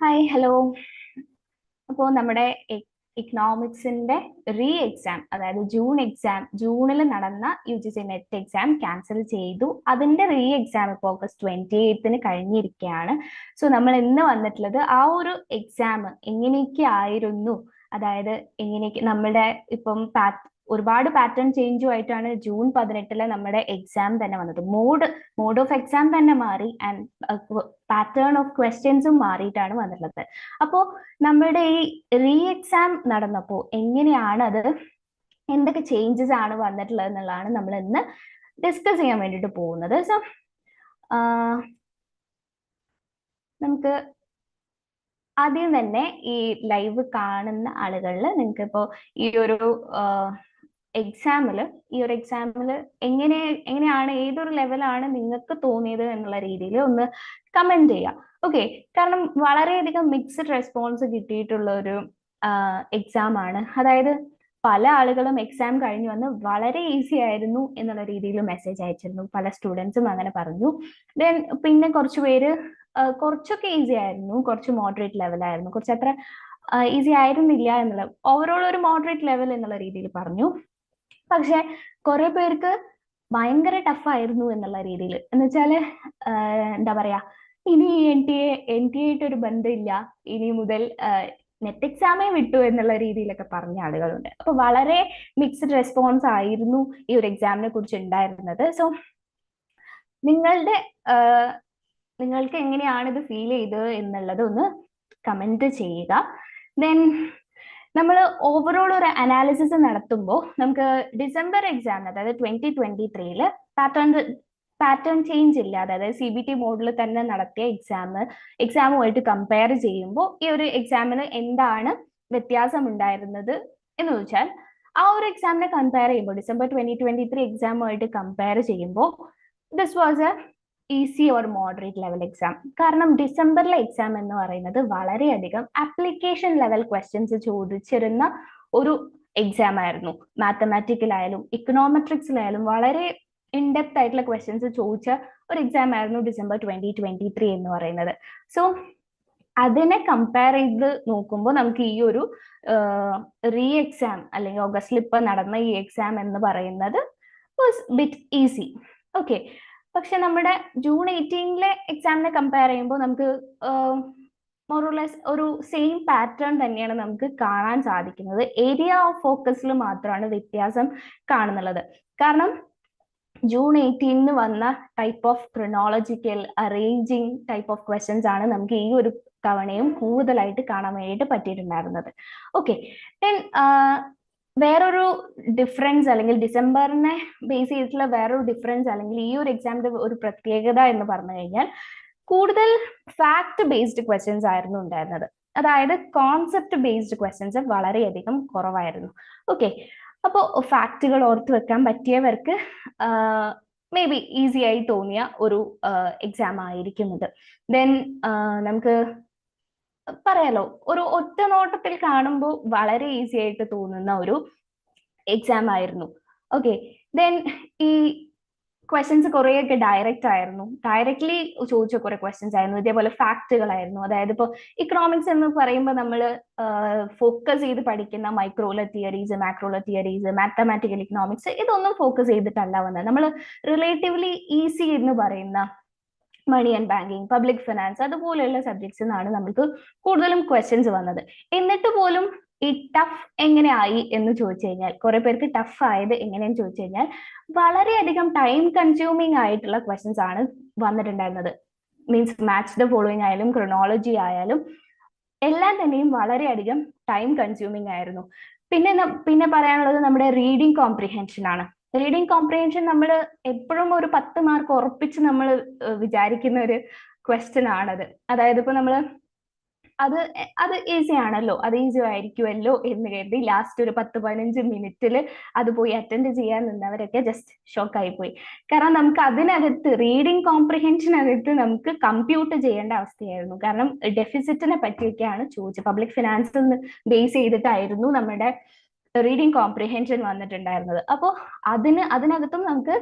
Hi hello അപ്പോൾ നമ്മുടെ ഇക്കണോമിക്സിന്റെ റീ എക്സാം അതായത് ജൂൺ എക്സാം ജൂണിൽ നടന്ന U G C net exam cancel ചെയ്തു. അതിന്റെ റീ എക്സാം ഇപ്പോൾ ഓഗസ്റ്റ് ട്വന്റി എയ്ത്തിന് കഴിഞ്ഞിരിക്കുകയാണ് സോ നമ്മൾ ഇന്ന് വന്നിട്ടുള്ളത് ആ ഒരു എക്സാം എങ്ങനെയൊക്കെ ആയിരുന്നു? അതായത് എങ്ങനെയൊക്കെ നമ്മുടെ ഇപ്പം ഒരുപാട് പാറ്റേൺ ചേഞ്ചും ആയിട്ടാണ് ജൂൺ പതിനെട്ടിലെ നമ്മുടെ എക്സാം തന്നെ വന്നത്. മോഡ് മോഡ് ഓഫ് എക്സാം തന്നെ മാറി ആൻഡ് പാറ്റേൺ ഓഫ് ക്വസ്റ്റ്യൻസും മാറിയിട്ടാണ് വന്നിട്ടുള്ളത്. അപ്പോൾ നമ്മുടെ ഈ റീ എക്സാം നടന്നപ്പോൾ എങ്ങനെയാണ് അത് എന്തൊക്കെ ചേഞ്ചസ് ആണ് വന്നിട്ടുള്ളത് എന്നുള്ളതാണ് നമ്മൾ ഇന്ന് ഡിസ്കസ് ചെയ്യാൻ വേണ്ടിയിട്ട് പോകുന്നത്. സോ നമുക്ക് ആദ്യം തന്നെ ഈ ലൈവ് കാണുന്ന ആളുകളിൽ നിങ്ങൾക്ക് ഇപ്പോൾ ഈ ഒരു എക്സാമിൽ ഈ ഒരു എക്സാമിൽ എങ്ങനെ എങ്ങനെയാണ് ഏതൊരു ലെവലാണ് നിങ്ങൾക്ക് തോന്നിയത് എന്നുള്ള രീതിയിൽ ഒന്ന് കമന്റ് ചെയ്യുക ഓക്കെ കാരണം വളരെയധികം മിക്സ്ഡ് റെസ്പോൺസ് കിട്ടിയിട്ടുള്ള ഒരു എക്സാം ആണ്. അതായത് പല ആളുകളും എക്സാം കഴിഞ്ഞു വന്ന് വളരെ ഈസി ആയിരുന്നു എന്നുള്ള രീതിയിൽ മെസ്സേജ് അയച്ചിരുന്നു. പല സ്റ്റുഡൻസും അങ്ങനെ പറഞ്ഞു. ദെൻ പിന്നെ കുറച്ച് പേര് കുറച്ചൊക്കെ ഈസി ആയിരുന്നു. കുറച്ച് മോഡറേറ്റ് ലെവലായിരുന്നു കുറച്ച് അത്ര ഈസി ആയിരുന്നില്ല എന്നുള്ള ഓവറോൾ ഒരു മോഡറേറ്റ് ലെവൽ എന്നുള്ള രീതിയിൽ പറഞ്ഞു. പക്ഷെ കുറെ പേർക്ക് ഭയങ്കര ടഫായിരുന്നു എന്നുള്ള രീതിയിൽ എന്ന് വെച്ചാൽ എന്താ പറയാ ഇനി N T A N T ആയിട്ട് ഒരു ബന്ധമില്ല. ഇനി മുതൽ നെറ്റ് എക്സാമേ വിട്ടു എന്നുള്ള രീതിയിലൊക്കെ പറഞ്ഞ ആളുകളുണ്ട്. അപ്പൊ വളരെ മിക്സ്ഡ് റെസ്പോൺസ് ആയിരുന്നു ഈ ഒരു എക്സാമിനെ കുറിച്ച് ഉണ്ടായിരുന്നത്. സോ നിങ്ങളുടെ നിങ്ങൾക്ക് എങ്ങനെയാണ് ഇത് ഫീൽ ചെയ്തത് എന്നുള്ളത് ഒന്ന് കമന്റ് ചെയ്യുക. ദെൻ നമ്മൾ ഓവറോൾ ഒരു അനാലിസിസ് നടത്തുമ്പോൾ നമുക്ക് ഡിസംബർ എക്സാമിന് അതായത് ട്വന്റി ട്വന്റി ത്രീയിൽ പാറ്റേൺ പാറ്റേൺ ചേഞ്ച് ഇല്ല. അതായത് സി ബി ടി മോഡിൽ തന്നെ നടത്തിയ എക്സാം എക്സാമുമായിട്ട് കമ്പയർ ചെയ്യുമ്പോൾ ഈ ഒരു എക്സാമിന് എന്താണ് വ്യത്യാസം ഉണ്ടായിരുന്നത് എന്ന് വെച്ചാൽ ആ ഒരു എക്സാമിനെ കമ്പയർ ചെയ്യുമ്പോൾ ഡിസംബർ ട്വന്റി ട്വന്റി ത്രീ എക്സാമുമായിട്ട് കമ്പയർ ചെയ്യുമ്പോൾ this was a easy or moderate level exam കാരണം ഡിസംബറിലെ എക്സാം എന്ന് പറയുന്നത് വളരെയധികം ആപ്ലിക്കേഷൻ ലെവൽ ക്വസ്റ്റ്യൻസ് ചോദിച്ചിരുന്ന ഒരു എക്സാം ആയിരുന്നു. മാത്തമാറ്റിക്കലായാലും ഇക്കണോമെട്രിക്സിലായാലും വളരെ ഇൻഡെപ്ത് ആയിട്ടുള്ള ക്വസ്റ്റ്യൻസ് ചോദിച്ച ഒരു എക്സാം ആയിരുന്നു ഡിസംബർ ട്വന്റി ട്വന്റി ത്രീ എന്ന് പറയുന്നത്. സോ അതിനെ കമ്പയർ ചെയ്ത് നോക്കുമ്പോൾ നമുക്ക് ഈ ഒരു റീ എക്സാം അല്ലെങ്കിൽ ഓഗസ്റ്റിൽ ഇപ്പൊ നടന്ന ഈ എക്സാം എന്ന് പറയുന്നത് വാസ് ബിറ്റ് ഈസി ഓക്കെ പക്ഷെ നമ്മുടെ ജൂൺ എയ്റ്റീനിലെ എക്സാമിനെ കമ്പയർ ചെയ്യുമ്പോൾ നമുക്ക് മോറോലെസ് ഒരു സെയിം പാറ്റേൺ തന്നെയാണ് നമുക്ക് കാണാൻ സാധിക്കുന്നത്. ഏരിയ ഓഫ് ഫോക്കസിൽ മാത്രമാണ് വ്യത്യാസം കാണുന്നുള്ളത്. കാരണം ജൂൺ എയ്റ്റീനിന് വന്ന type of chronological arranging type of questions ആണ് നമുക്ക് ഈ ഒരു തവണയും കൂടുതലായിട്ട് കാണാൻ വേണ്ടിയിട്ട് പറ്റിയിട്ടുണ്ടായിരുന്നത്. ഓക്കെ ദെൻ വേറൊരു ഡിഫറൻസ് അല്ലെങ്കിൽ ഡിസംബറിനെ ബേസ് ചെയ്തിട്ടുള്ള വേറൊരു ഡിഫറൻസ് അല്ലെങ്കിൽ ഈ ഒരു എക്സാമിന്റെ ഒരു പ്രത്യേകത എന്ന് പറഞ്ഞു കഴിഞ്ഞാൽ കൂടുതൽ ഫാക്ട് ബേസ്ഡ് ക്വസ്റ്റ്യൻസ് ആയിരുന്നു ഉണ്ടായിരുന്നത്. അതായത് കോൺസെപ്റ്റ് ബേസ്ഡ് ക്വസ്റ്റ്യൻസ് വളരെയധികം കുറവായിരുന്നു. ഓക്കെ അപ്പോൾ ഫാക്റ്റുകൾ ഓർത്ത് വെക്കാൻ പറ്റിയവർക്ക് മേ ബി ഈസി ആയി തോന്നിയ ഒരു എക്സാം ആയിരിക്കും ഇത്. ദെൻ നമുക്ക് പറയാലോ ഒരു ഒറ്റ നോട്ടത്തിൽ കാണുമ്പോൾ വളരെ ഈസി ആയിട്ട് തോന്നുന്ന ഒരു എക്സാം ആയിരുന്നു. ഓക്കെ ദെൻ ഈ ക്വസ്റ്റ്യൻസ് കുറേയൊക്കെ ഡയറക്റ്റ് ആയിരുന്നു. ഡയറക്റ്റ്ലി ചോദിച്ച കുറെ ക്വസ്റ്റ്യൻസ് ആയിരുന്നു. ഇതേപോലെ ഫാക്റ്റുകളായിരുന്നു അതായത് ഇപ്പോൾ ഇക്കണോമിക്സ് എന്ന് പറയുമ്പോൾ നമ്മൾ ഫോക്കസ് ചെയ്ത് പഠിക്കുന്ന മൈക്രോല തിയറീസ് മാക്രോല തിയറീസ് മാത്തമാറ്റിക്കൽ ഇക്കണോമിക്സ് ഇതൊന്നും ഫോക്കസ് ചെയ്തിട്ടല്ല വന്നത്. നമ്മൾ റിലേറ്റീവ്ലി ഈസി എന്ന് പറയുന്ന money and banking public finance അതുപോലെയുള്ള സബ്ജക്ട്സ് നിന്നാണ് നമ്മൾക്ക് കൂടുതലും ക്വസ്റ്റ്യൻസ് വന്നത്. എന്നിട്ട് പോലും ഈ ടഫ് എങ്ങനെയായി എന്ന് ചോദിച്ചു കഴിഞ്ഞാൽ കുറെ പേർക്ക് ടഫ് ആയത് എങ്ങനെയെന്ന് ചോദിച്ചു കഴിഞ്ഞാൽ വളരെയധികം ടൈം കൺസ്യൂമിങ് ആയിട്ടുള്ള ക്വസ്റ്റ്യൻസ് ആണ് വന്നിട്ടുണ്ടായിരുന്നത്. മീൻസ് മാച്ച് ദ ഫോളോയിങ് ആയാലും ക്രൊണോളജി ആയാലും എല്ലാം തന്നെയും വളരെയധികം ടൈം കൺസ്യൂമിങ് ആയിരുന്നു. പിന്നെ പിന്നെ പറയാനുള്ളത് നമ്മുടെ റീഡിങ് കോംപ്രിഹെൻഷൻ ആണ്. റീഡിങ് കോംപ്രിഹെൻഷൻ നമ്മൾ എപ്പോഴും ഒരു പത്ത് മാർക്ക് ഉറപ്പിച്ച് നമ്മൾ വിചാരിക്കുന്ന ഒരു ക്വസ്റ്റ്യൻ ആണത്. അതായത് ഇപ്പൊ നമ്മൾ അത് അത് ഈസി ആണല്ലോ. അത് ഈസി ആയിരിക്കുമല്ലോ എന്ന് കരുതി ലാസ്റ്റ് ഒരു പത്ത് പതിനഞ്ച് മിനിറ്റിൽ അത് പോയി അറ്റൻഡ് ചെയ്യാൻ നിന്നവരൊക്കെ ജസ്റ്റ് ഷോക്ക് ആയി പോയി. കാരണം നമുക്ക് അതിനകത്ത് റീഡിങ് കോംപ്രിഹെൻഷനകത്ത് നമുക്ക് കമ്പ്യൂട്ട് ചെയ്യേണ്ട അവസ്ഥയായിരുന്നു. കാരണം ഡെഫിസിറ്റിനെ പറ്റിയൊക്കെയാണ് ചോദിച്ചത്. പബ്ലിക് ഫിനാൻസിൽ ബേസ് ചെയ്തിട്ടായിരുന്നു നമ്മുടെ റീഡിങ് കോംപ്രിഹെൻഷൻ വന്നിട്ടുണ്ടായിരുന്നത്. അപ്പോൾ അതിന് അതിനകത്തും നമുക്ക്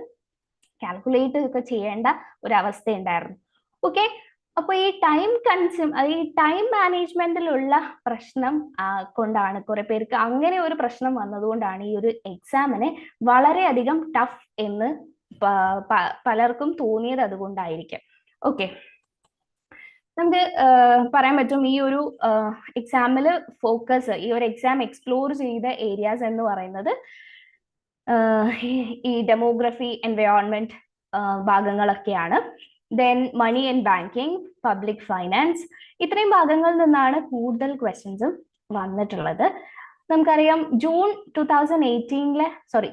കാൽക്കുലേറ്റ് ഒക്കെ ചെയ്യേണ്ട ഒരു അവസ്ഥ ഉണ്ടായിരുന്നു ഓക്കെ അപ്പൊ ഈ ടൈം കൺസ്യൂം ഈ ടൈം മാനേജ്മെന്റിലുള്ള പ്രശ്നം കൊണ്ടാണ് കുറെ പേർക്ക് അങ്ങനെ ഒരു പ്രശ്നം വന്നതുകൊണ്ടാണ് ഈ ഒരു എക്സാമിനെ വളരെയധികം ടഫ് എന്ന് പലർക്കും തോന്നിയത് അതുകൊണ്ടായിരിക്കും. ഓക്കെ നമുക്ക് പറയാൻ പറ്റും ഈ ഒരു എക്സാമിൽ ഫോക്കസ് ഈ ഒരു എക്സാം എക്സ്പ്ലോർ ചെയ്ത ഏരിയാസ് എന്ന് പറയുന്നത് ഈ demography environment ഭാഗങ്ങളൊക്കെയാണ്. Then money and banking public finance ഇത്രയും ഭാഗങ്ങളിൽ നിന്നാണ് കൂടുതൽ ക്വസ്റ്റ്യൻസും വന്നിട്ടുള്ളത്. നമുക്കറിയാം ജൂൺ ടു തൗസൻഡ് എയ്റ്റീനിലെ സോറി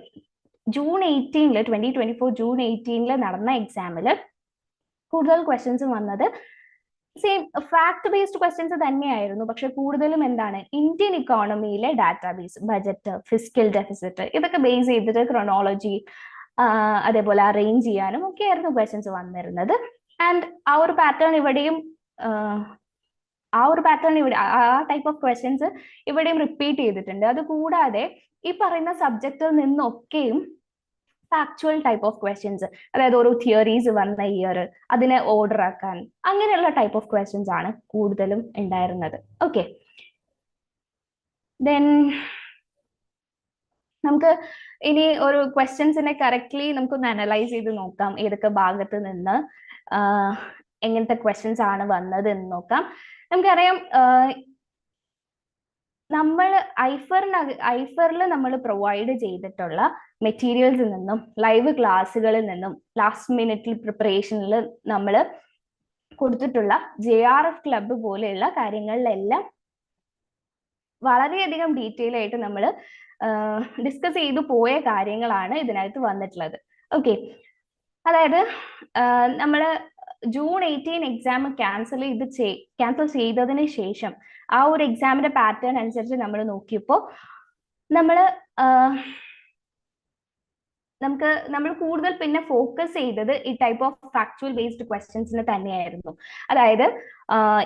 ജൂൺ എയ്റ്റീനിൽ ട്വന്റി ട്വന്റി ഫോർ ജൂൺ എയ്റ്റീനിൽ നടന്ന എക്സാമിൽ കൂടുതൽ ക്വസ്റ്റ്യൻസ് വന്നത് സെയിം ഫാക്ട് ബേസ്ഡ് ക്വസ്റ്റ്യൻസ് തന്നെയായിരുന്നു. പക്ഷെ കൂടുതലും എന്താണ്? ഇന്ത്യൻ ഇക്കോണമിയിലെ ഡാറ്റാബേസ് ബജറ്റ് ഫിസിക്കൽ ഡെഫിസിറ്റ് ഇതൊക്കെ ബേസ് ചെയ്തിട്ട് ക്രൊണോളജി അതേപോലെ അറേഞ്ച് ചെയ്യാനും ഒക്കെ ആയിരുന്നു ക്വസ്റ്റ്യൻസ് വന്നിരുന്നത്. ആൻഡ് ആ ഒരു പാറ്റേൺ ഇവിടെയും ആ ഒരു പാറ്റേൺ ഇവിടെ ആ ടൈപ്പ് ഓഫ് ക്വസ്റ്റ്യൻസ് ഇവിടെയും റിപ്പീറ്റ് ചെയ്തിട്ടുണ്ട്. അത് കൂടാതെ ഈ പറയുന്ന സബ്ജക്റ്റിൽ നിന്നൊക്കെയും ഫാക്ച്വൽ ടൈപ്പ് ഓഫ് ക്വസ്റ്റ്യൻസ് അതായത് ഓരോ തിയറീസ് വന്ന ഇയർ അതിനെ ഓർഡർ ആക്കാൻ അങ്ങനെയുള്ള ടൈപ്പ് ഓഫ് ക്വസ്റ്റ്യൻസ് ആണ് കൂടുതലും ഉണ്ടായിരുന്നത്. ഓക്കെ ദെൻ നമുക്ക് ഇനി ഒരു ക്വസ്റ്റ്യൻസിനെ കറക്റ്റ്ലി നമുക്കൊന്ന് അനലൈസ് ചെയ്ത് നോക്കാം. ഏതൊക്കെ ഭാഗത്ത് നിന്ന് എങ്ങനത്തെ ക്വസ്റ്റ്യൻസ് ആണ് വന്നത് എന്ന് നോക്കാം. നമുക്കറിയാം നമ്മൾ ഐഫറിന് ഐഫറിൽ നമ്മൾ പ്രൊവൈഡ് ചെയ്തിട്ടുള്ള മെറ്റീരിയൽസിൽ നിന്നും ലൈവ് ക്ലാസ്സുകളിൽ നിന്നും ലാസ്റ്റ് മിനിറ്റിൽ പ്രിപ്പറേഷനിൽ നമ്മൾ കൊടുത്തിട്ടുള്ള ജെ ആർ എഫ് ക്ലബ്ബ് പോലെയുള്ള കാര്യങ്ങളിലെല്ലാം വളരെയധികം ഡീറ്റെയിൽ ആയിട്ട് നമ്മൾ ഡിസ്കസ് ചെയ്തു പോയ കാര്യങ്ങളാണ് ഇതിനകത്ത് വന്നിട്ടുള്ളത്. ഓക്കെ അതായത് നമ്മൾ ജൂൺ എയ്റ്റീൻ എക്സാം ക്യാൻസൽ ചെയ്ത് ക്യാൻസൽ ചെയ്തതിന് ശേഷം ആ ഒരു എക്സാമിന്റെ പാറ്റേൺ അനുസരിച്ച് നമ്മൾ നോക്കിയപ്പോൾ നമ്മൾ നമുക്ക് നമ്മൾ കൂടുതൽ പിന്നെ ഫോക്കസ് ചെയ്തത് ഈ ടൈപ്പ് ഓഫ് ഫാക്ച്വൽ ബേസ്ഡ് ക്വസ്റ്റ്യൻസിന് തന്നെയായിരുന്നു. അതായത്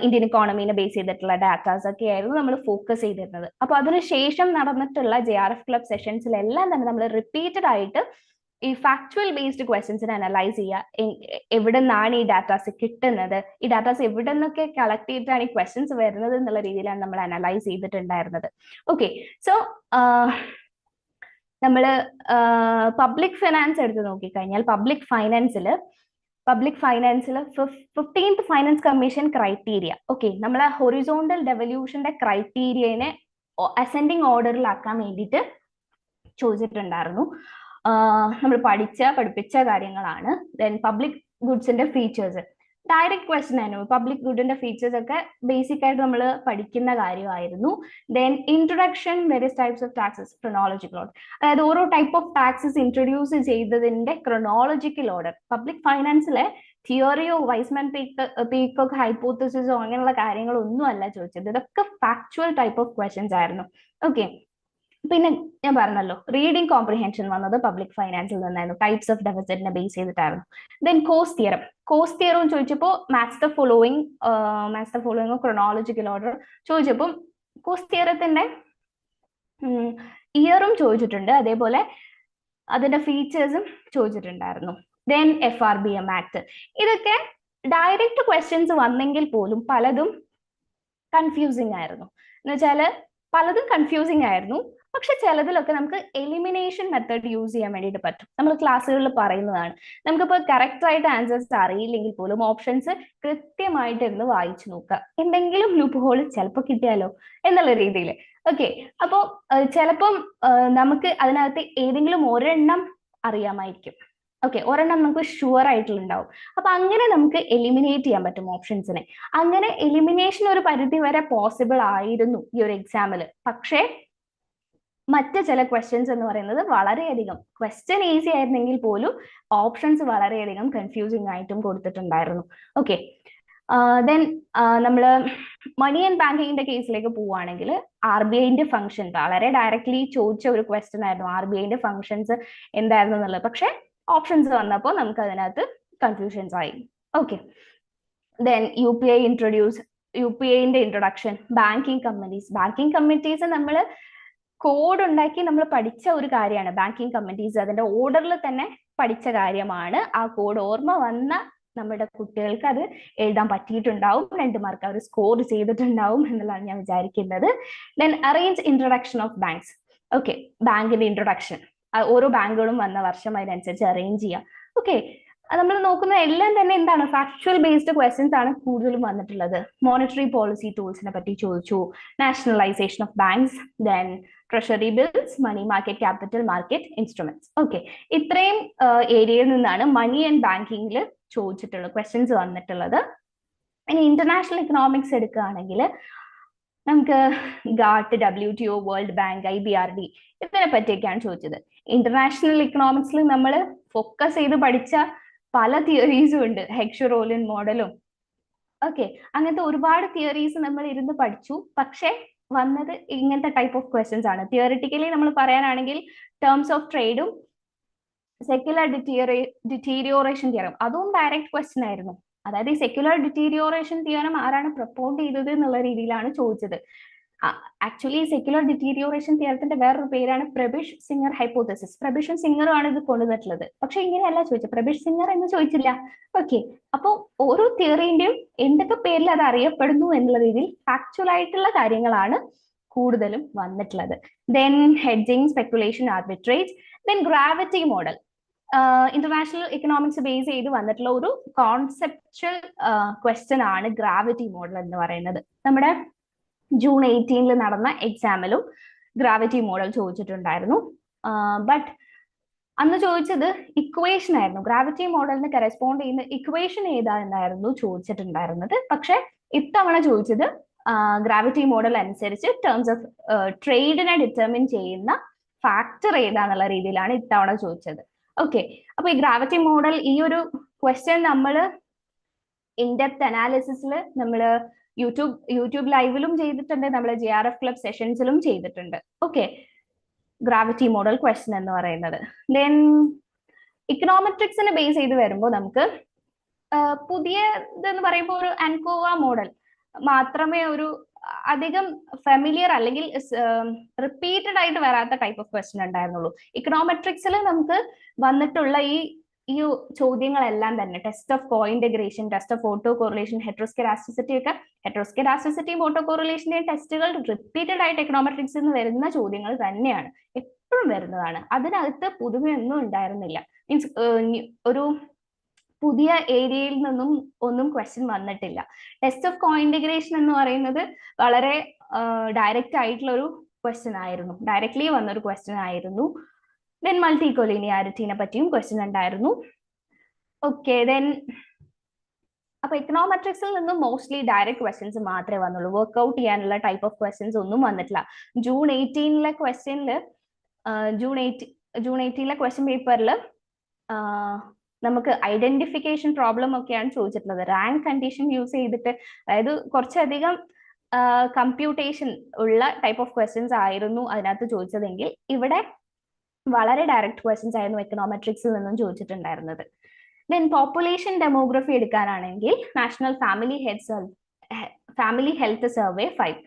ഇന്ത്യൻ ഇക്കോണമീനെ ബേസ് ചെയ്തിട്ടുള്ള ഡാറ്റാസ് ഒക്കെ ആയിരുന്നു നമ്മൾ ഫോക്കസ് ചെയ്തിരുന്നത്. അപ്പൊ അതിനുശേഷം നടന്നിട്ടുള്ള ജെ ആർ എഫ് ക്ലബ് സെഷൻസിലെല്ലാം തന്നെ നമ്മൾ റിപ്പീറ്റഡ് ആയിട്ട് ഈ ഫാക്ച്വൽ ബേസ്ഡ് ക്വസ്റ്റ്യൻസിനെ അനലൈസ് ചെയ്യുക. എവിടെ നിന്നാണ് ഈ ഡാറ്റാസ് കിട്ടുന്നത്? ഈ ഡാറ്റാസ് എവിടെ നിന്നൊക്കെ കളക്ട് ചെയ്തിട്ടാണ് ഈ ക്വസ്റ്റ്യൻസ് വരുന്നത് എന്നുള്ള രീതിയിലാണ് നമ്മൾ അനലൈസ് ചെയ്തിട്ടുണ്ടായിരുന്നത്. ഓക്കെ സോ നമ്മൾ പബ്ലിക് ഫിനാൻസ് എടുത്ത് നോക്കിക്കഴിഞ്ഞാൽ പബ്ലിക് ഫൈനാൻസിൽ public ഫൈനാൻസിൽ fifteenth finance commission criteria okay നമ്മൾ ഹൊറിസോണ്ടൽ ഡെവല്യൂഷന്റെ ക്രൈറ്റീരിയനെ അസെൻഡിങ് ഓർഡറിലാക്കാൻ വേണ്ടിയിട്ട് ചോദിച്ചിട്ടുണ്ടായിരുന്നു. നമ്മൾ പഠിച്ച പഠിപ്പിച്ച കാര്യങ്ങളാണ്. ദെൻ പബ്ലിക് ഗുഡ്സിന്റെ ഫീച്ചേഴ്സ് ഡയറക്റ്റ് ക്വസ്റ്റൻ ആയിരുന്നു. പബ്ലിക് ഗുഡിന്റെ ഫീച്ചേഴ്സ് ഒക്കെ ബേസിക് ആയിട്ട് നമ്മൾ പഠിക്കുന്ന കാര്യമായിരുന്നു. Then introduction various types of taxes chronological order അതായത് ഓരോ ടൈപ്പ് ഓഫ് ടാക്സസ് ഇൻട്രൊഡ്യൂസ് ചെയ്തതിന്റെ ക്രൊണോളജിക്കൽ ഓർഡർ പബ്ലിക് ഫൈനാൻസിലെ തിയറിയോ വൈസ്മാൻ പീക്ക് പീക്കോ ഹൈപ്പോത്തസിസോ അങ്ങനെയുള്ള കാര്യങ്ങളൊന്നും അല്ല ചോദിച്ചത്. ഇതൊക്കെ ഫാക്ച്വൽ ടൈപ്പ് ഓഫ് ക്വസ്റ്റ്യൻസ് ആയിരുന്നു. ഓക്കെ പിന്നെ ഞാൻ പറഞ്ഞല്ലോ റീഡിംഗ് കോംപ്രിഹെൻഷൻ വന്നത് പബ്ലിക് ഫൈനാൻസിൽ നിന്നായിരുന്നു. ടൈപ്സ് ഓഫ് ഡെഫിസിറ്റിനെ base ചെയ്തിട്ടായിരുന്നു. Then Coase theorem Coase theorem ചോദിച്ചപ്പോൾ maths the following maths the following chronological order ചോദിച്ചപ്പോൾ കോസ് തിയറത്തിന്റെ ഇയറും ചോദിച്ചിട്ടുണ്ട്. അതേപോലെ അതിന്റെ ഫീച്ചേഴ്സും ചോദിച്ചിട്ടുണ്ടായിരുന്നു. Then F R B M act ഇതൊക്കെ ഡയറക്റ്റ് ക്വസ്റ്റ്യൻസ് വന്നെങ്കിൽ പോലും പലതും കൺഫ്യൂസിംഗ് ആയിരുന്നു. എന്ന് വെച്ചാൽ പലതും കൺഫ്യൂസിംഗ് ആയിരുന്നു. പക്ഷെ ചിലതിലൊക്കെ നമുക്ക് എലിമിനേഷൻ മെത്തേഡ് യൂസ് ചെയ്യാൻ വേണ്ടിയിട്ട് പറ്റും. നമ്മൾ ക്ലാസ്സുകളിൽ പറയുന്നതാണ്. നമുക്കിപ്പോൾ കറക്റ്റ് ആയിട്ട് ആൻസേഴ്സ് അറിയില്ലെങ്കിൽ പോലും ഓപ്ഷൻസ് കൃത്യമായിട്ട് ഇരുന്ന് വായിച്ചു നോക്കുക. എന്തെങ്കിലും ലൂപ്പ് ഹോൾ ചിലപ്പോൾ കിട്ടിയാലോ എന്നുള്ള രീതിയിൽ ഓക്കെ അപ്പോൾ ചിലപ്പം നമുക്ക് അതിനകത്ത് ഏതെങ്കിലും ഒരെണ്ണം അറിയാമായിരിക്കും. ഓക്കെ ഒരെണ്ണം നമുക്ക് ഷുവർ ആയിട്ടുണ്ടാവും. അപ്പൊ അങ്ങനെ നമുക്ക് എലിമിനേറ്റ് ചെയ്യാൻ പറ്റും ഓപ്ഷൻസിനെ അങ്ങനെ എലിമിനേഷൻ ഒരു പരിധി വരെ പോസിബിൾ ആയിരുന്നു ഈ ഒരു എക്സാമിൽ പക്ഷേ മറ്റ് ചില ക്വസ്റ്റ്യൻസ് എന്ന് പറയുന്നത് വളരെയധികം. ക്വസ്റ്റ്യൻ ഈസി ആയിരുന്നെങ്കിൽ പോലും ഓപ്ഷൻസ് വളരെയധികം കൺഫ്യൂസിങ് ആയിട്ടും കൊടുത്തിട്ടുണ്ടായിരുന്നു. ഓക്കെ ദെൻ നമ്മൾ മണി ആൻഡ് ബാങ്കിങ്ങിന്റെ കേസിലേക്ക് പോവുകയാണെങ്കിൽ ആർ ബി ഐന്റെ ഫംഗ്ഷൻ വളരെ ഡയറക്ട്ലി ചോദിച്ച ഒരു ക്വസ്റ്റ്യൻ ആയിരുന്നു. ആർ ബി ഐന്റെ ഫംഗ്ഷൻസ് എന്തായിരുന്നു എന്നുള്ളത്. പക്ഷെ ഓപ്ഷൻസ് വന്നപ്പോൾ നമുക്ക് അതിനകത്ത് കൺഫ്യൂഷൻസ് ആയി. Okay then U P I introduce U P ഐന്റെ introduction banking committees banking committees നമ്മൾ കോഡ് ഉണ്ടാക്കി നമ്മൾ പഠിച്ച ഒരു കാര്യമാണ്. ബാങ്കിങ് കമ്മിറ്റീസ് അതിന്റെ ഓർഡറിൽ തന്നെ പഠിച്ച കാര്യമാണ്. ആ കോഡ് ഓർമ്മ വന്ന നമ്മുടെ കുട്ടികൾക്ക് അത് എഴുതാൻ പറ്റിയിട്ടുണ്ടാവും. രണ്ട് മാർക്ക് അവർ സ്കോർ ചെയ്തിട്ടുണ്ടാവും എന്നുള്ളതാണ് ഞാൻ വിചാരിക്കുന്നത്. Then arrange introduction of banks okay ബാങ്കിന്റെ ഇൻട്രൊഡക്ഷൻ ഓരോ ബാങ്കുകളും വന്ന വർഷം അതിനനുസരിച്ച് അറേഞ്ച് ചെയ്യാം ഓക്കെ നമ്മൾ എല്ലാം തന്നെ എന്താണ് ഫാക്ച്വൽ ബേസ്ഡ് ക്വസ്റ്റ്യൻസ് ആണ് കൂടുതലും വന്നിട്ടുള്ളത്. മോണിറ്ററി പോളിസി ടൂൾസിനെ പറ്റി ചോദിച്ചു. Nationalisation of banks then treasury bills money market capital market instruments okay ഇത്രയും ഏരിയയിൽ നിന്നാണ് മണി ആൻഡ് ബാങ്കിങ്ങിൽ ചോദിച്ചിട്ടുള്ള ക്വസ്റ്റ്യൻസ് വന്നിട്ടുള്ളത്. ഇനി ഇന്റർനാഷണൽ ഇക്കണോമിക്സ് എടുക്കുകയാണെങ്കിൽ നമുക്ക് GATT W T O world bank I B R D ഇതിനെ പറ്റിയൊക്കെയാണ് ചോദിച്ചത്. ഇന്റർനാഷണൽ ഇക്കണോമിക്സിൽ നമ്മൾ ഫോക്കസ് ചെയ്ത് പഠിച്ച പല തിയറീസും ഉണ്ട്. ഹെക്ഷറോലിൻ മോഡലും ഓക്കെ അങ്ങനത്തെ ഒരുപാട് തിയറീസ് നമ്മൾ ഇരുന്ന് പഠിച്ചു. പക്ഷെ വന്നത് ഇങ്ങനത്തെ ടൈപ്പ് ഓഫ് ക്വസ്റ്റ്യൻസ് ആണ്. തിയറിറ്റിക്കലി നമ്മൾ പറയാനാണെങ്കിൽ ടേംസ് ഓഫ് ട്രേഡും സെക്യുലർ ഡിറ്റീറിയ ഡിറ്റീരിയോറേഷൻ തിയറും അതും ഡയറക്റ്റ് ക്വസ്റ്റ്യൻ ആയിരുന്നു. അതായത് ഈ സെക്യുലർ ഡിറ്റീരിയോറേഷൻ തിയറം ആരാണ് പ്രപ്പോണ്ട് ചെയ്തത് എന്നുള്ള രീതിയിലാണ് ചോദിച്ചത്. ആക്ച്വലി സെക്യുലർ ഡിറ്റീരിയോറേഷൻ തിയറത്തിന്റെ വേറൊരു പേരാണ് പ്രബിഷ് സിംഗർ ഹൈപ്പോത്തസിസ് പ്രബിഷൻ സിംഗറും ആണ് ഇത് കൊണ്ടുവന്നിട്ടുള്ളത്. പക്ഷെ ഇങ്ങനെയല്ല ചോദിച്ചത്. പ്രബിഷ് സിംഗർ എന്ന് ചോദിച്ചില്ല. ഓക്കെ അപ്പോൾ ഓരോ തിയറിന്റെയും എന്തൊക്കെ പേരിൽ അത് അറിയപ്പെടുന്നു എന്നുള്ള രീതിയിൽ ഫാക്ച്വൽ ആയിട്ടുള്ള കാര്യങ്ങളാണ് കൂടുതലും വന്നിട്ടുള്ളത്. Then hedging speculation arbitrage then gravity model international economics base ചെയ്ത് വന്നിട്ടുള്ള ഒരു കോൺസെപ്റ്റൽ ക്വസ്റ്റ്യൻ ആണ് ഗ്രാവിറ്റി മോഡൽ എന്ന് പറയുന്നത്. നമ്മുടെ ജൂൺ എയ്റ്റീനിൽ നടന്ന എക്സാമിലും ഗ്രാവിറ്റി മോഡൽ ചോദിച്ചിട്ടുണ്ടായിരുന്നു. ബട്ട് അന്ന് ചോദിച്ചത് ഇക്വേഷൻ ആയിരുന്നു. ഗ്രാവിറ്റി മോഡലിന് കറസ്പോണ്ട് ചെയ്യുന്ന ഇക്വേഷൻ ഏതാ എന്നായിരുന്നു ചോദിച്ചിട്ടുണ്ടായിരുന്നത്. പക്ഷെ ഇത്തവണ ചോദിച്ചത് ഗ്രാവിറ്റി മോഡൽ അനുസരിച്ച് ടേംസ് ഓഫ് ട്രേഡിനെ ഡിറ്റർമിൻ ചെയ്യുന്ന ഫാക്ടർ ഏതാന്നുള്ള രീതിയിലാണ് ഇത്തവണ ചോദിച്ചത്. ഓക്കെ അപ്പൊ ഈ ഗ്രാവിറ്റി മോഡൽ ഈ ഒരു ക്വസ്റ്റ്യൻ നമ്മൾ ഇൻഡെപ്ത് അനാലിസിസിൽ നമ്മൾ യൂട്യൂബ് യൂട്യൂബ് ലൈവിലും ചെയ്തിട്ടുണ്ട്. നമ്മൾ ജെ ആർ എഫ് ക്ലബ് സെഷൻസിലും ചെയ്തിട്ടുണ്ട്. ഓക്കെ ഗ്രാവിറ്റി മോഡൽ ക്വസ്റ്റൻ എന്ന് പറയുന്നത്. ദെൻ ഇക്കണോമെട്രിക്സിനെ ബേസ് ചെയ്ത് വരുമ്പോൾ നമുക്ക് പുതിയ ഇതെന്ന് പറയുമ്പോൾ ഒരു അൻകോവ മോഡൽ മാത്രമേ ഒരു അധികം ഫെമിലിയർ അല്ലെങ്കിൽ റിപ്പീറ്റഡ് ആയിട്ട് വരാത്ത ടൈപ്പ് ഓഫ് ക്വസ്റ്റൻ ഉണ്ടായിരുന്നുള്ളൂ. ഇക്കണോമെട്രിക്സിൽ നമുക്ക് വന്നിട്ടുള്ള ഈ ഈ ചോദ്യങ്ങളെല്ലാം തന്നെ test of cointegration test of auto correlation heteroscedasticity ഒക്കെ ഹെട്രോസ്കെറാസ്റ്റിസിറ്റിയും ഓട്ടോ കോറിലേഷന്റെയും ടെസ്റ്റുകൾ റിപ്പീറ്റഡ് ആയിട്ട് എക്കണോമെട്രിക്സ് നിന്ന് വരുന്ന ചോദ്യങ്ങൾ തന്നെയാണ്. എപ്പോഴും വരുന്നതാണ്. അതിനകത്ത് പുതുമയൊന്നും ഉണ്ടായിരുന്നില്ല. മീൻസ് ഒരു പുതിയ ഏരിയയിൽ നിന്നും ഒന്നും ക്വസ്റ്റ്യൻ വന്നിട്ടില്ല. ടെസ്റ്റ് ഓഫ് കോയിന്റഗ്രേഷൻ എന്ന് പറയുന്നത് വളരെ ഡയറക്റ്റ് ആയിട്ടുള്ള ഒരു ക്വസ്റ്റ്യൻ ആയിരുന്നു. ഡയറക്ട്ലി വന്നൊരു ക്വസ്റ്റ്യൻ ആയിരുന്നു. ദെൻ മൾട്ടി കൊലിനിയാരിറ്റിനെ പറ്റിയും ക്വസ്റ്റ്യൻ ഉണ്ടായിരുന്നു. ഓക്കെ ദെൻ അപ്പൊ ഇക്കണോമെട്രിക്സിൽ നിന്നും മോസ്റ്റ്ലി ഡയറക്റ്റ് ക്വസ്റ്റ്യൻസ് മാത്രമേ വന്നുള്ളൂ. വർക്ക്ഔട്ട് ചെയ്യാനുള്ള ടൈപ്പ് ഓഫ് ക്വസ്റ്റ്യൻസ് ഒന്നും വന്നിട്ടില്ല. ജൂൺ എയ്റ്റീനിലെ ക്വസ്റ്റ്യനിൽ ജൂൺ എയ്റ്റീൻ ജൂൺ എയ്റ്റീനിലെ ക്വസ്റ്റ്യൻ പേപ്പറിൽ നമുക്ക് ഐഡന്റിഫിക്കേഷൻ പ്രോബ്ലം ഒക്കെയാണ് ചോദിച്ചിട്ടുള്ളത്. റാങ്ക് കണ്ടീഷൻ യൂസ് ചെയ്തിട്ട് അതായത് കുറച്ചധികം കമ്പ്യൂട്ടേഷൻ ഉള്ള ടൈപ്പ് ഓഫ് ക്വസ്റ്റ്യൻസ് ആയിരുന്നു അതിനകത്ത് ചോദിച്ചതെങ്കിൽ ഇവിടെ വളരെ ഡയറക്റ്റ് ക്വസ്റ്റ്യൻസ് ആയിരുന്നു എക്കണോമെട്രിക്സിൽ നിന്നും ചോദിച്ചിട്ടുണ്ടായിരുന്നത്. Then population demography എടുക്കാനാണെങ്കിൽ national family health family health survey five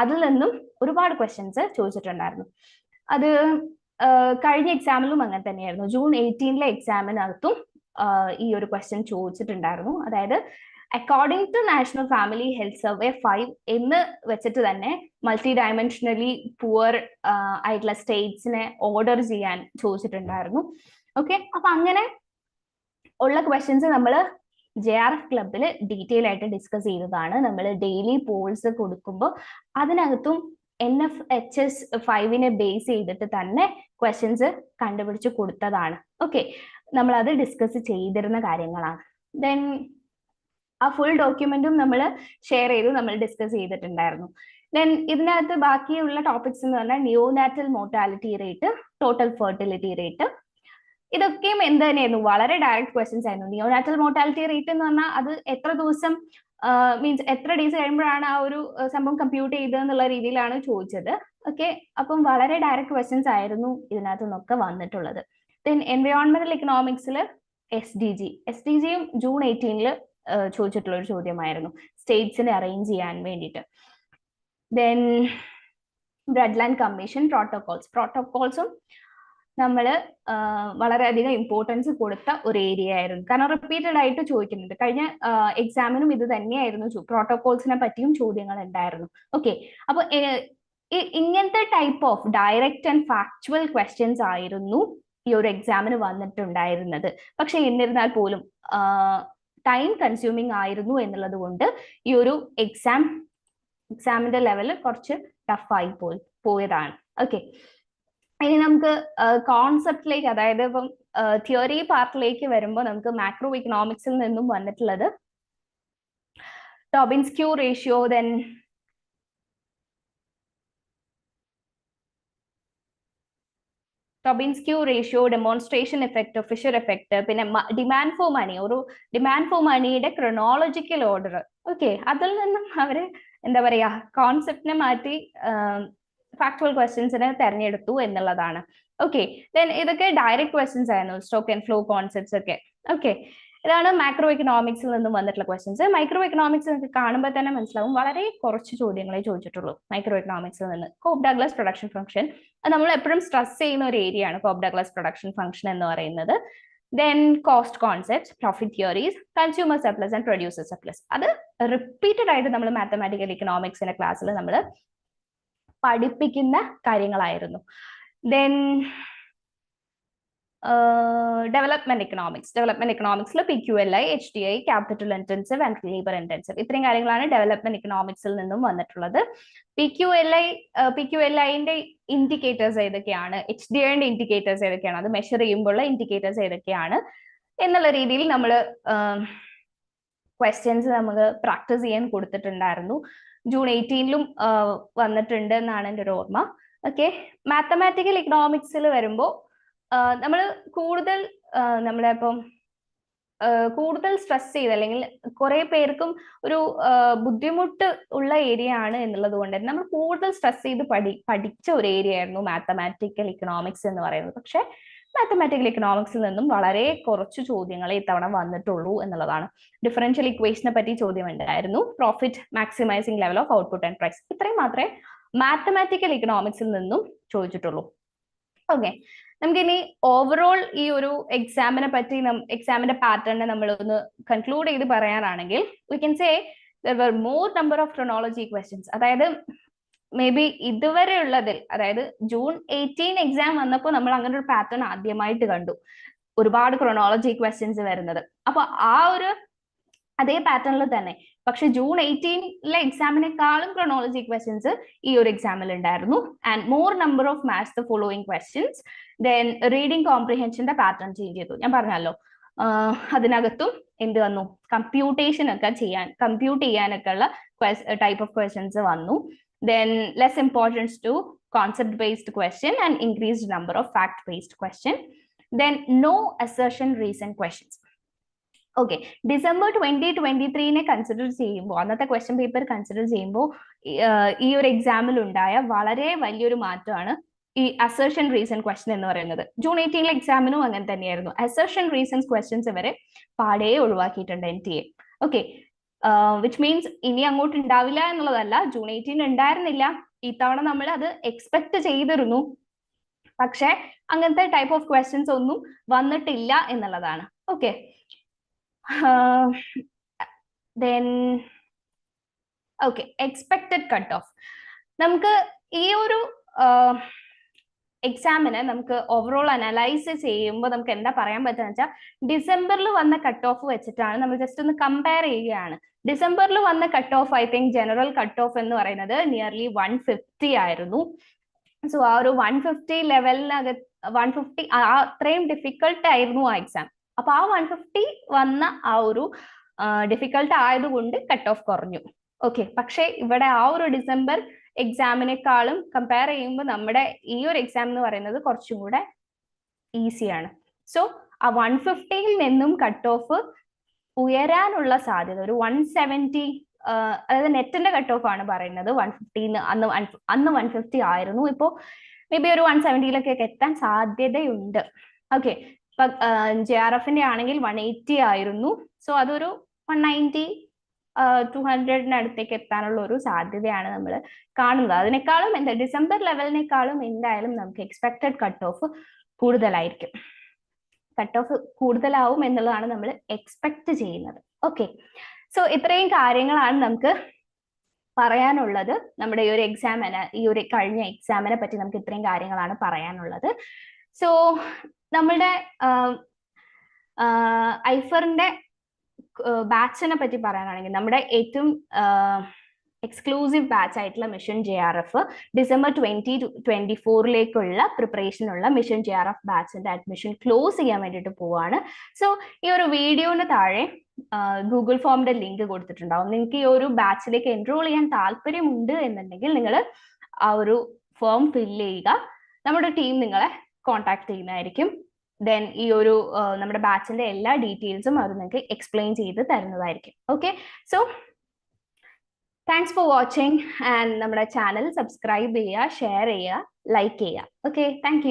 അതിൽ നിന്നും ഒരുപാട് ക്വസ്റ്റ്യൻസ് ചോദിച്ചിട്ടുണ്ടായിരുന്നു. അത് കഴിഞ്ഞ എക്സാമിലും അങ്ങനെ തന്നെയായിരുന്നു. ജൂൺ എയ്റ്റീനിലെ എക്സാമിനകത്തും ഈ ഒരു ക്വസ്റ്റ്യൻ ചോദിച്ചിട്ടുണ്ടായിരുന്നു. അതായത് according to national family health survey five എന്ന് വെച്ചിട്ട് തന്നെ മൾട്ടി ഡയമെൻഷനലി പുവർ ആയിട്ടുള്ള സ്റ്റേറ്റ്സിനെ ഓർഡർ ചെയ്യാൻ ചോദിച്ചിട്ടുണ്ടായിരുന്നു. ഓക്കെ അപ്പൊ അങ്ങനെ ഉള്ള ക്വസ്റ്റ്യൻസ് നമ്മൾ ജെ ആർ എഫ് ക്ലബിൽ ഡീറ്റെയിൽ ആയിട്ട് ഡിസ്കസ് ചെയ്തതാണ്. നമ്മൾ ഡെയിലി പോൾസ് കൊടുക്കുമ്പോൾ അതിനകത്തും എൻ എഫ് എച്ച് എസ് ഫൈവിനെ ബേസ് ചെയ്തിട്ട് തന്നെ ക്വസ്റ്റ്യൻസ് കണ്ടുപിടിച്ച് കൊടുത്തതാണ്. ഓക്കെ നമ്മൾ അത് ഡിസ്കസ് ചെയ്തിരുന്ന കാര്യങ്ങളാണ്. ദെൻ ആ ഫുൾ ഡോക്യുമെന്റും നമ്മൾ ഷെയർ ചെയ്തു നമ്മൾ ഡിസ്കസ് ചെയ്തിട്ടുണ്ടായിരുന്നു. ദെൻ ഇതിനകത്ത് ബാക്കിയുള്ള ടോപ്പിക്സ് എന്ന് പറഞ്ഞാൽ neonatal mortality rate total fertility rate ഇതൊക്കെയും എന്ത് തന്നെയായിരുന്നു? വളരെ ഡയറക്റ്റ് ക്വസ്റ്റ്യൻസ് ആയിരുന്നു. നിയോനാറ്റൽ മോർട്ടാലിറ്റി റേറ്റ് എന്ന് പറഞ്ഞാൽ അത് എത്ര ദിവസം മീൻസ് എത്ര ഡേയ്സ് കഴിയുമ്പോഴാണ് ആ ഒരു സംഭവം കമ്പ്യൂട്ട് ചെയ്തത് എന്നുള്ള രീതിയിലാണ് ചോദിച്ചത്. ഓക്കെ അപ്പം വളരെ ഡയറക്റ്റ് ക്വസ്റ്റ്യൻസ് ആയിരുന്നു ഇതിനകത്ത് നിന്നൊക്കെ വന്നിട്ടുള്ളത്. ദെൻ എൻവയോൺമെന്റൽ ഇക്കണോമിക്സിൽ S D G S D ജിയും ജൂൺ എയ്റ്റീനിൽ ചോദിച്ചിട്ടുള്ള ഒരു ചോദ്യമായിരുന്നു. സ്റ്റേറ്റ്സിനെ അറേഞ്ച് ചെയ്യാൻ വേണ്ടിയിട്ട്. Then Brundtland commission protocols പ്രോട്ടോകോൾസും നമ്മൾ വളരെയധികം ഇമ്പോർട്ടൻസ് കൊടുത്ത ഒരു ഏരിയ ആയിരുന്നു. കാരണം റിപ്പീറ്റഡ് ആയിട്ട് ചോദിക്കുന്നുണ്ട്. കഴിഞ്ഞ എക്സാമിനും ഇത് തന്നെയായിരുന്നു പ്രോട്ടോകോൾസിനെ പറ്റിയും ചോദ്യങ്ങൾ ഉണ്ടായിരുന്നു. ഓക്കെ അപ്പൊ ഇങ്ങനത്തെ type of direct and factual questions ആയിരുന്നു ഈ ഒരു എക്സാമിന് വന്നിട്ടുണ്ടായിരുന്നത്. പക്ഷെ എന്നിരുന്നാൽ പോലും ടൈം കൺസ്യൂമിങ് ആയിരുന്നു എന്നുള്ളത് കൊണ്ട് ഈ ഒരു എക്സാം എക്സാമിന്റെ ലെവൽ കുറച്ച് ടഫായി പോയി പോയതാണ്. ഓക്കെ ഇനി നമുക്ക് കോൺസെപ്റ്റിലേക്ക് അതായത് ഇപ്പം തിയറി പാർട്ടിലേക്ക് വരുമ്പോൾ നമുക്ക് മാക്രോ ഇക്കണോമിക്സിൽ നിന്നും വന്നിട്ടുള്ളത് Tobin's Q ratio then Tobin's Q ratio demonstration effect Fisher effect പിന്നെ ഡിമാൻഡ് ഫോർ മണി ഒരു ഡിമാൻഡ് ഫോർ മണിയുടെ ക്രൊണോളജിക്കൽ ഓർഡർ ഓക്കെ അതിൽ നിന്നും അവർ എന്താ പറയാ കോൺസെപ്റ്റിനെ മാറ്റി ഫാക്ച്വൽ ക്വസ്റ്റ്യൻസിനെ തെരഞ്ഞെടുത്തു എന്നുള്ളതാണ്. ഓക്കെ ദെൻ ഇതൊക്കെ ഡയറക്റ്റ് ക്വസ്റ്റ്യൻസ് ആയിരുന്നു സ്റ്റോക്ക് ആൻഡ് ഫ്ലോ കോൺസെപ്റ്റ്സ് ഒക്കെ. ഓക്കെ ഇതാണ് മാക്രോ ഇക്കണോമിക്സിൽ നിന്നും വന്നിട്ടുള്ള ക്വസ്റ്റ്യൻസ് മൈക്രോ ഇക്കണോമിക്സ് നിങ്ങൾക്ക് കാണുമ്പോൾ തന്നെ മനസ്സിലാവും വളരെ കുറച്ച് ചോദ്യങ്ങളെ ചോദിച്ചിട്ടുള്ളൂ മൈക്രോ ഇക്കണോമിക്സിൽ നിന്ന് കോപ്പ് ഡഗ്ലസ് പ്രൊഡക്ഷൻ ഫംഗ്ഷൻ നമ്മൾ എപ്പോഴും സ്ട്രെസ് ചെയ്യുന്ന ഒരു ഏരിയ ആണ് കോപ്പ് ഡഗ്ലസ് പ്രൊഡക്ഷൻ ഫംഗ്ഷൻ എന്ന് പറയുന്നത്. Then cost concept profit theories consumer surplus and producer surplus അത് റിപ്പീറ്റഡ് ആയിട്ട് നമ്മൾ മാത്തമാറ്റിക്കൽ ഇക്കണോമിക്സിന്റെ ക്ലാസ്സിൽ നമ്മൾ പഠിപ്പിക്കുന്ന കാര്യങ്ങളായിരുന്നു. Then development economics development എക്കണോമിക്സിൽ P Q L I H D I capital intensive and labour intensive ഇത്രയും കാര്യങ്ങളാണ് ഡെവലപ്മെന്റ് എക്കണോമിക്സിൽ നിന്നും വന്നിട്ടുള്ളത്. P Q L I P Q L ഐന്റെ ഇൻഡിക്കേറ്റേഴ്സ് ഏതൊക്കെയാണ്? എച്ച് ഡി ഐന്റെ ഇൻഡിക്കേറ്റേഴ്സ് ഏതൊക്കെയാണ്? അത് മെഷർ ചെയ്യുമ്പോഴുള്ള ഇൻഡിക്കേറ്റേഴ്സ് ഏതൊക്കെയാണ്? എന്നുള്ള രീതിയിൽ നമ്മൾ ക്വസ്റ്റ്യൻസ് നമുക്ക് പ്രാക്ടീസ് ചെയ്യാൻ കൊടുത്തിട്ടുണ്ടായിരുന്നു. ജൂൺ എയ്റ്റീനിലും വന്നിട്ടുണ്ട് എന്നാണ് എന്റെ ഒരു ഓർമ്മ. ഓക്കെ മാത്തമാറ്റിക്കൽ ഇക്കണോമിക്സിൽ വരുമ്പോൾ നമ്മൾ കൂടുതൽ നമ്മളെ ഇപ്പം കൂടുതൽ സ്ട്രെസ് ചെയ്ത് അല്ലെങ്കിൽ കുറെ പേർക്കും ഒരു ബുദ്ധിമുട്ട് ഉള്ള ഏരിയ ആണ് എന്നുള്ളത് കൊണ്ട് നമ്മൾ കൂടുതൽ സ്ട്രെസ് ചെയ്ത് പഠി പഠിച്ച ഒരു ഏരിയ ആയിരുന്നു മാത്തമാറ്റിക്കൽ ഇക്കണോമിക്സ് എന്ന് പറയുന്നത്. പക്ഷെ മാത്തമാറ്റിക്കൽ ഇക്കണോമിക്സിൽ നിന്നും വളരെ കുറച്ച് ചോദ്യങ്ങളെ ഇത്തവണ വന്നിട്ടുള്ളൂ എന്നുള്ളതാണ്. ഡിഫറൻഷ്യൽ ഇക്വേഷനെ പറ്റി ചോദ്യം ഉണ്ടായിരുന്നു. Profit maximising level of output and price ഇത്രയും മാത്രമേ മാത്തമാറ്റിക്കൽ ഇക്കണോമിക്സിൽ നിന്നും ചോദിച്ചിട്ടുള്ളൂ. ഓക്കെ നമുക്കിനി ഓവറോൾ ഈ ഒരു എക്സാമിനെ പറ്റി എക്സാമിന്റെ പാറ്റേണിനെ നമ്മൾ ഒന്ന് കൺക്ലൂഡ് ചെയ്ത് പറയാനാണെങ്കിൽ we can say there were more number of chronology questions അതായത് മേ ബി ഇതുവരെ ഉള്ളതിൽ അതായത് ജൂൺ എയ്റ്റീൻ എക്സാം വന്നപ്പോൾ നമ്മൾ അങ്ങനെ ഒരു പാറ്റേൺ ആദ്യമായിട്ട് കണ്ടു. ഒരുപാട് ക്രൊണോളജി ക്വസ്റ്റ്യൻസ് വരുന്നത്. അപ്പൊ ആ ഒരു അതേ പാറ്റേണിൽ തന്നെ. പക്ഷെ ജൂൺ എയ്റ്റീനിലെ എക്സാമിനെക്കാളും ക്രൊണോളജി ക്വസ്റ്റ്യൻസ് ഈ ഒരു എക്സാമിൽ ഉണ്ടായിരുന്നു. And more number of maths the following questions then reading കോംപ്രിഹെൻഷന്റെ pattern change ചെയ്തു. ഞാൻ പറഞ്ഞല്ലോ. അതിനകത്തും എന്ത് വന്നു? കമ്പ്യൂട്ടേഷൻ ഒക്കെ ചെയ്യാൻ കമ്പ്യൂട്ട് ചെയ്യാനൊക്കെ ഉള്ള ടൈപ്പ് ഓഫ് ക്വസ്റ്റ്യൻസ് വന്നു. Then less importance to concept based question and increased number of fact based question then no assertion reason questions okay December twenty twenty ത്രീനെ consider ചെയ്യുമ്പോൾ അന്നത്തെ ക്വസ്റ്റ്യൻ പേപ്പർ കൺസിഡർ ചെയ്യുമ്പോൾ ഈ ഒരു എക്സാമിൽ ഉണ്ടായ വളരെ വലിയൊരു മാറ്റമാണ് ഈ അസേർഷൻ റീസൺ ക്വസ്റ്റ്യൻ എന്ന് പറയുന്നത്. ജൂൺ എയ്റ്റീനിലെ എക്സാമിനും അങ്ങനെ തന്നെയായിരുന്നു. അസേർഷൻ റീസൺസ് ക്വസ്റ്റ്യൻസ് വരെ പാടേ ഒഴിവാക്കിയിട്ടുണ്ട് N T A okay which means ഇനി അങ്ങോട്ട് ഉണ്ടാവില്ല എന്നുള്ളതല്ല ജൂൺ എയ്റ്റീൻ ഉണ്ടായിരുന്നില്ല. ഇത്തവണ നമ്മൾ അത് എക്സ്പെക്ട് ചെയ്തിരുന്നു. പക്ഷെ അങ്ങനത്തെ ടൈപ്പ് ഓഫ് ക്വസ്റ്റ്യൻസ് ഒന്നും വന്നിട്ടില്ല എന്നുള്ളതാണ്. Okay then okay expected of നമുക്ക് ഈ ഒരു എക്സാമിന് നമുക്ക് ഓവറോൾ അനലൈസ് ചെയ്യുമ്പോൾ നമുക്ക് എന്താ പറയാൻ പറ്റുക വെച്ചാൽ ഡിസംബറിൽ വന്ന കട്ട് ഓഫ് വെച്ചിട്ടാണ് നമ്മൾ ജസ്റ്റ് ഒന്ന് കമ്പയർ ചെയ്യുകയാണ്. ഡിസംബറിൽ വന്ന cut off I think general cut off എന്ന് പറയുന്നത് നിയർലി വൺ ഫിഫ്റ്റി ആയിരുന്നു. സോ ആ ഒരു വൺ ഫിഫ്റ്റി ലെവലിനകത്ത് വൺ ഫിഫ്റ്റി അത്രയും ഡിഫിക്കൽട്ട് ആയിരുന്നു ആ എക്സാം അപ്പൊ ആ വൺ ഫിഫ്റ്റി വന്ന ആ ഒരു ഡിഫിക്കൾട്ട് ആയതുകൊണ്ട് കട്ട് ഓഫ് കുറഞ്ഞു. ഓക്കെ പക്ഷെ ഇവിടെ ആ ഒരു ഡിസംബർ എക്സാമിനേക്കാളും കമ്പയർ ചെയ്യുമ്പോൾ നമ്മുടെ ഈ ഒരു എക്സാം എന്ന് പറയുന്നത് കുറച്ചും കൂടെ ഈസിയാണ് സോ ആ വൺ ഫിഫ്റ്റിയിൽ നിന്നും കട്ട് ഓഫ് ഉയരാനുള്ള സാധ്യത ഒരു വൺ സെവന്റി അതായത് നെറ്റിന്റെ കട്ട് ഓഫ് ആണ് പറയുന്നത് വൺ ഫിഫ്റ്റിന്ന് അന്ന് അന്ന് വൺ ഫിഫ്റ്റി ആയിരുന്നു. ഇപ്പോൾ മേ ബി ഒരു വൺ സെവന്റിയിലൊക്കെ എത്താൻ സാധ്യതയുണ്ട്. ഓക്കെ ജെ ആർ എഫിന്റെ ആണെങ്കിൽ വൺ എയ്റ്റി ആയിരുന്നു. സോ അതൊരു വൺ നയന്റി ടു ഹൺഡ്രഡിന് അടുത്തേക്ക് എത്താനുള്ള ഒരു സാധ്യതയാണ് നമ്മൾ കാണുന്നത്. അതിനേക്കാളും എന്താ ഡിസംബർ ലെവലിനേക്കാളും എന്തായാലും നമുക്ക് എക്സ്പെക്ടഡ് കട്ട് ഓഫ് കൂടുതലായിരിക്കും. കട്ട് ഓഫ് കൂടുതലാവും എന്നുള്ളതാണ് നമ്മൾ എക്സ്പെക്ട് ചെയ്യുന്നത്. ഓക്കെ സോ ഇത്രയും കാര്യങ്ങളാണ് നമുക്ക് പറയാനുള്ളത്. നമ്മുടെ ഈ ഒരു എക്സാമിന് ഈ ഒരു കഴിഞ്ഞ എക്സാമിനെ പറ്റി നമുക്ക് ഇത്രയും കാര്യങ്ങളാണ് പറയാനുള്ളത്. സോ നമ്മളുടെ ഐഫറിന്റെ ബാച്ചിനെ പറ്റി പറയാനാണെങ്കിൽ നമ്മുടെ ഏറ്റവും എക്സ്ക്ലൂസീവ് ബാച്ച് ആയിട്ടുള്ള mission J R F December twenty twenty ഫോറിലേക്കുള്ള പ്രിപ്പറേഷനുള്ള മിഷൻ ജെ ആർ എഫ് ബാച്ചിന്റെ അഡ്മിഷൻ ക്ലോസ് ചെയ്യാൻ വേണ്ടിയിട്ട് പോവാണ്. സോ ഈ ഒരു വീഡിയോന് താഴെ ഗൂഗിൾ ഫോമിന്റെ ലിങ്ക് കൊടുത്തിട്ടുണ്ടാവും. നിങ്ങൾക്ക് ഈ ഒരു ബാച്ചിലേക്ക് എൻറോൾ ചെയ്യാൻ താല്പര്യമുണ്ട് എന്നുണ്ടെങ്കിൽ നിങ്ങൾ ആ ഒരു ഫോം ഫില്ല് ചെയ്യുക. നമ്മുടെ ടീം നിങ്ങളെ കോൺടാക്ട് ചെയ്യുന്നതായിരിക്കും. ദെൻ ഈ ഒരു നമ്മുടെ ബാച്ചിന്റെ എല്ലാ ഡീറ്റെയിൽസും അവർ നിങ്ങൾക്ക് എക്സ്പ്ലെയിൻ ചെയ്ത് തരുന്നതായിരിക്കും. Okay so thanks for watching and നമ്മുടെ ചാനൽ സബ്സ്ക്രൈബ് ചെയ്യുക ഷെയർ ചെയ്യുക ലൈക്ക് ചെയ്യുക. Okay thank